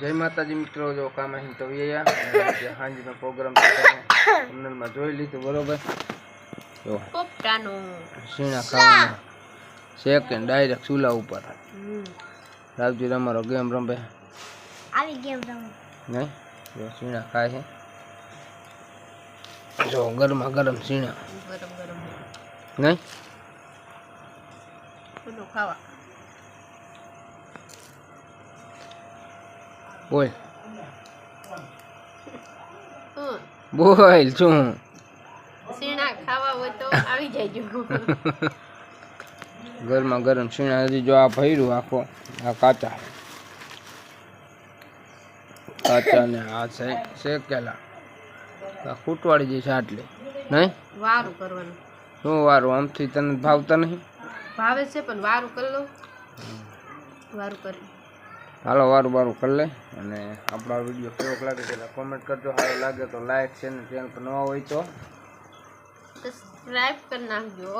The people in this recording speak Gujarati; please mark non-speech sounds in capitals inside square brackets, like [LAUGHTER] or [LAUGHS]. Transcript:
જય માતાજી મિત્રો જો કામ અહીં તો સાંજનો પ્રોગ્રામમાં જોઈ લીધું બરોબર. જો પોપટાનું. સીણા ખાવાના. સેકન્ડ ડાયરેક્ટ ચૂલા ઉપર. રાવજી અમારો ગેમ રમે? આવી ગેમ રમો. નહીં? જો સીણા ખાય છે જો ગરમા ગરમ સીણા. ગરમ ગરમ. નહીં? ખાવા. બોલ. બોલ શું? સીણા ખાવા હોય તો આવી જજો. [LAUGHS] ગરમા ગરમ સીણા હજી જો આ ભર્યું આખો આ કાચા. કાચા ને આ છે શેકેલા ખૂટવાડી જઈશ આટલી. નહીં? વારું કરવાનું. શું વારું? આમથી તને ભાવતા નહીં? ભાવે છે પણ વારું કરી લો. વારું કરી. હાલો વારું વારું કરી લે અને આપણા વીડિયો કેવો લાગે છે કોમેન્ટ કરજો. સારો લાગે તો લાઈક છે ને ચેનલ પર નવા હોય તો. સબસ્ક્રાઇબ કરી નાખજો.